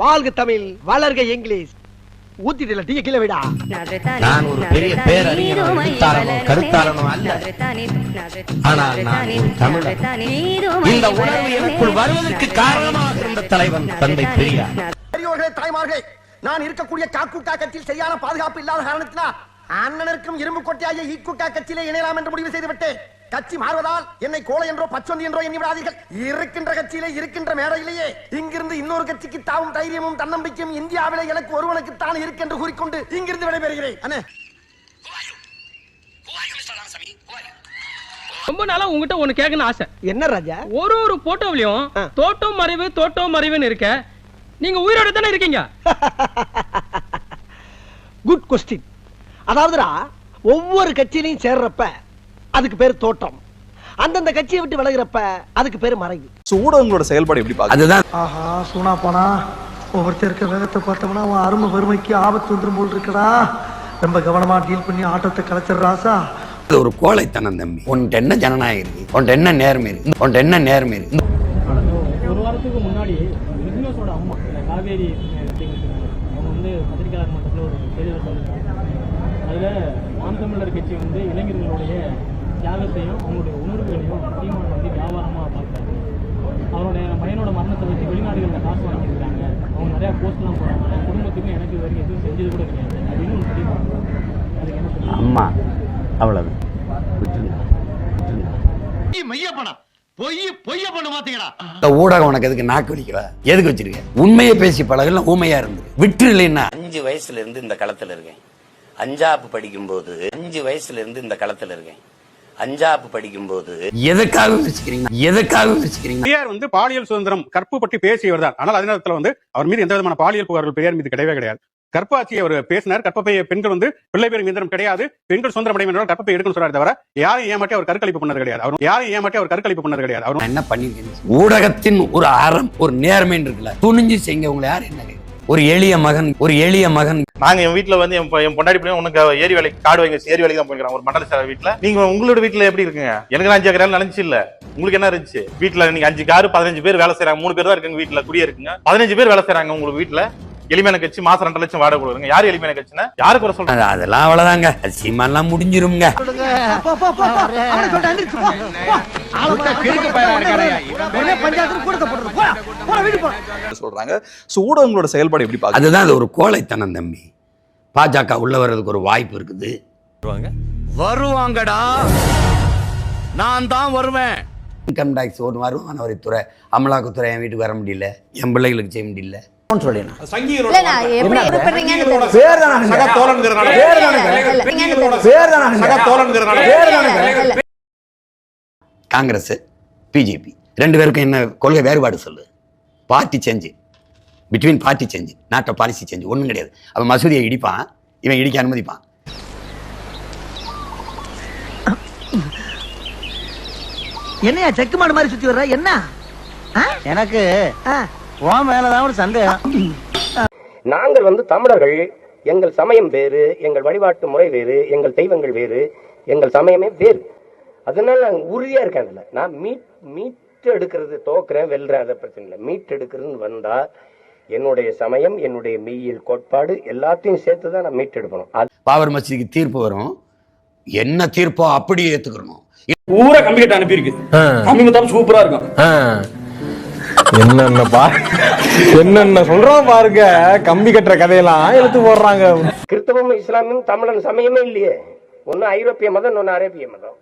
வாழ்க தமிழ் வளர்க English. ஊத்திட்டுல tea கீழே விடா. நான் ஒரு பெரிய பேரறிஞனோ எழுத்தாளனோ கருத்தாளனோ அல்ல. ஆனால் நான் தமிழன். இந்த உணர்வு எனக்குள் வருவதற்கு காரணமாக இருந்த தலைவன் தந்தை பெரியார். பெரியோர்களே தாய்மார்களே நான் இருக்கக்கூடிய காக்கூட்டா கட்சியில் சரியான பாதுகாப்பு இல்லாத காரணத்தினால் அண்ணனுக்கும் இரும்பு கொட்டையாகிய ஈக்குட்டா கட்சியிலே இணையலாம் என்று முடிவு செய்து விட்டேன் கட்சி மாறுவதால் என்னை கோலை என்றோ பச்சொந்தி என்றோ எண்ணி விடாதீர்கள். இருக்கின்ற கட்சியிலே இருக்கின்ற மேடையிலேயே இங்கிருந்து இன்னொரு கட்சிக்கு தாவும் தைரியமும் தன்னம்பிக்கையும் இந்தியாவிலே எனக்கு ஒருவனுக்கு தான் இருக்கென்று கூறிக்கொண்டு இங்கிருந்து விடைபெறுகிறேன். அண்ணே. ரொம்ப நாளா உங்ககிட்ட ஒண்ணு கேட்கணும் ஆசை. என்ன ராஜா? ஒரு ஒரு போட்டோவிலையும். தோட்டம் மறைவு தோட்டம் மறைவுன்னு இருக்க. நீங்க உயிரோட தானே இருக்கீங்க? குட் கொஸ்டின் அதாவதுடா ஒவ்வொரு கட்சியிலையும் சேர்றப்ப அதுக்கு பேர் தோட்டம். அந்தந்த கட்சியை விட்டு விலகுறப்ப அதுக்கு பேர் மறைவு. ஊடகங்களோட செயல்பாடு எப்படி பாக்குறீங்க அதுதான். ஆஹா சூனா போனா ஒவ்வொருத்தர் வேகத்தை பார்த்தோம்னா அவன் அருமை வறுமைக்கு ஆபத்து வந்துரும் போல் இருக்கடா. ரொம்ப கவனமா டீல் பண்ணி ஆட்டத்தை கலைச்சிடுறாசா இது ஒரு கோழைத்தனம் தம்பி. உன்கிட்ட என்ன ஜனநாயகம் இருக்கு? உன்கிட்ட என்ன நேர்மை இருக்கு? உன்கிட்ட என்ன நேர்மை இருக்கு? ஒரு வாரத்துக்கு முன்னாடி விக்னேஷோட அம்மா காவேரி அவங்க வந்து பத்திரிகையாளர் மன்றத்தில் ஒரு சொல்லியிருக்காங்க அதில் நாம் தமிழர் கட்சி வந்து இளைஞர்களுடைய தியாகத்தையும் அவங்களுடைய உணர்வுகளையும் சீமான் வந்து வியாபாரமாக பார்க்குறாங்க. அவருடைய பையனோட மரணத்தை வச்சு வெளிநாடுகளில் காசு வாங்கியிருக்காங்க அவங்க நிறையா போஸ்ட்லாம் போடுறாங்க குடும்பத்துக்கும் எனக்கு இது வரைக்கும் எதுவும் செஞ்சது கூட கிடையாது. அப்படின்னு தெரியுமா அதுக்கு என்ன அம்மா அவ்வளவு. விட்டுருங்க இந்த ஊடகம் உனக்கு எதுக்கு நாக்கு வலிக்கவா எதுக்கு வச்சிருக்க? உண்மையை பேசி பழகல ஊமையா இருந்து விட்டு இல்லைன்னா அஞ்சு வயசுல இருந்து இந்த களத்துல இருக்கேன். அஞ்சாப்பு படிக்கும்போது அஞ்சு வயசுல இருந்து இந்த களத்துல இருக்கேன். அஞ்சாப்பு படிக்கும்போது எதுக்காக எதுக்காக பெரியார் வந்து பாலியல் சுதந்திரம் கற்பு பற்றி பேசியவர் தான் ஆனால் அதே நேரத்தில் வந்து அவர் மீது எந்த விதமான பாலியல் புகார்கள் பெரியார் மீது கிடையவே கிடையாது. கற்பாட்சி அவர் பேசினார் கற்பப்பை பெண்கள் வந்து பிள்ளை பேர் மீதம் கிடையாது பெண்கள் சுதந்திரம் அடையும் என்றால் கற்பப்பை எடுக்கணும் சொல்றாரு தவிர யாரையும் ஏமாட்டி அவர் கற்களிப்பு பண்ணது கிடையாது. அவர் யாரையும் ஏமாட்டி அவர் கற்களிப்பு பண்ணது கிடையாது. அவர் நான் என்ன பண்ணிருக்கேன் ஊடகத்தின் ஒரு அறம் ஒரு நேர்மைன்னு இருக்குல்ல? துணிஞ்சு செய்யுங்க உங்களை யார் என்ன? ஒரு எளிய மகன் ஒரு எளிய மகன். நாங்க என் வீட்டுல வந்து என் பொண்டாடி பிள்ளை உனக்கு ஏரி வேலைக்கு காடு வாங்கி ஏரி வேலைக்கு தான் போயிருக்காங்க ஒரு மண்டல சார் வீட்டுல நீங்க உங்களோட வீட்டுல எப்படி இருக்குங்க? எனக்கு அஞ்சு ஏக்கர் நினைச்சு இல்ல. உங்களுக்கு என்ன இருந்துச்சு? வீட்டுல நீங்க அஞ்சு காரு பதினஞ்சு பேர் வேலை செய்றாங்க மூணு பேர் தான் இருக்குங்க வீட்டுல குடியே இருக்குங்க பதினஞ்சு பேர் வேலை செய்றாங்க உங்களுக்கு வீட்ல. எளிமையான கட்சி மாசம் ரெண்டு லட்சம் வாடகை கொடுக்குங்க யாரு எளிமையான கட்சினா யாருக்கு வர சொல்றாங்க அது- அதெல்லாம் அவ்வளவுதாங்க. சீமான்லாம் முடிஞ்சிருங்க பஞ்சாயத்து கூட போடுறது போடா போடா வீடு போ. சொல்றாங்க. சோ ஊடகங்களோட செயல்பாடு எப்படி பாக்குறீங்க அதுதான் அது ஒரு கோழைத்தனம் தம்பி. பாஜக உள்ள வர்றதுக்கு ஒரு வாய்ப்பு இருக்குது. வருவாங்கடா. நான் தான் வருவேன். இன்கம் டாக்ஸ் ஒரு வருமான வரித்துறை அமலாக்கத்துறை என் வீட்டுக்கு வர முடியல. என் பிள்ளைகளுக்கு செய்ய முடியல. காங்கிரஸ் பிஜேபி ரெண்டு பேருக்கும் என்ன கொள்கை வேறுபாடு சொல்லு. Party change between party change நாட்டை பாலிசி சேஞ்சு ஒன்றும் கிடையாது. அவன் மசூதியை இடிப்பான் இவன் இடிக்க அனுமதிப்பான். என்னையா செக்கு மாடு மாதிரி சுத்தி வர்ற? என்ன? எனக்கு. உன் மேலதான் ஒரு சந்தேகம். நாங்கள் வந்து தமிழர்கள் எங்கள் சமயம் வேறு எங்கள் வழிபாட்டு முறை வேறு எங்கள் தெய்வங்கள் வேறு எங்கள் சமயமே வேறு. அதனால நான் உறுதியா இருக்கேன் அதுல. நான் மீட் மீட் எடுக்கிறது தோக்குறேன் வெல்றேன் அதை பிரச்சனை இல்லை. மீட் எடுக்கிறதுன்னு வந்தா என்னுடைய சமயம் என்னுடைய மெய்யியல் கோட்பாடு எல்லாத்தையும் சேர்த்து தான் நான் மீட் எடுக்கணும். அது பாபர் மசூதிக்கு தீர்ப்பு வரும். என்ன தீர்ப்போ அப்படியே ஏத்துக்கிறணும் ஊரை கம்பி கட்ட அனுப்பியிருக்கு. கம்பி கட்டம் சூப்பரா இருக்கும். என்னென்ன பா என்னென்ன சொல்றோம் பாருங்க. கம்பி கட்டுற கதையெல்லாம் எழுத்து போடுறாங்க. கிறிஸ்தவம் இஸ்லாமும் தமிழன் சமயமே இல்லையே. ஒன்னு ஐரோப்பிய மதம் ஒன்னு அரேபிய மதம்.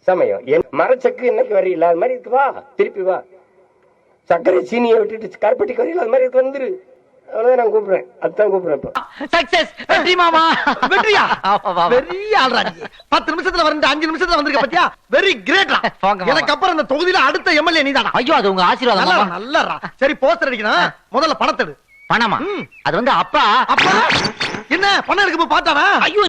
சமயம். என் மரச்சக்கு இன்னைக்கு வரி அது மாதிரி இருக்கு. வா திருப்பி வா. சர்க்கரை சீனியை விட்டுட்டு கருப்பட்டி வரி அது மாதிரி இருக்கு. வந்துரு. அவ்வளவுதான் நான் கூப்பிடுறேன். அதுதான் கூப்பிடுறேன் இப்போ. சக்சஸ் வெற்றி மாமா. வெற்றியா? நீ. பத்து நிமிஷத்துல வந்து அஞ்சு நிமிஷத்துல வந்திருக்க பத்தியா? வெரி கிரேட்ரா எனக்கு அப்புறம் இந்த தொகுதியில அடுத்த எம்எல்ஏ நீதானா ஐயோ அது உங்க நல்லா நல்லா சரி போஸ்டர் அடிக்கணும். முதல்ல பணத்தெடு பணமா? அது வந்து அப்பா. அப்பா? என்ன? பணம் எடுக்கும் பாத்தானா ஐயோ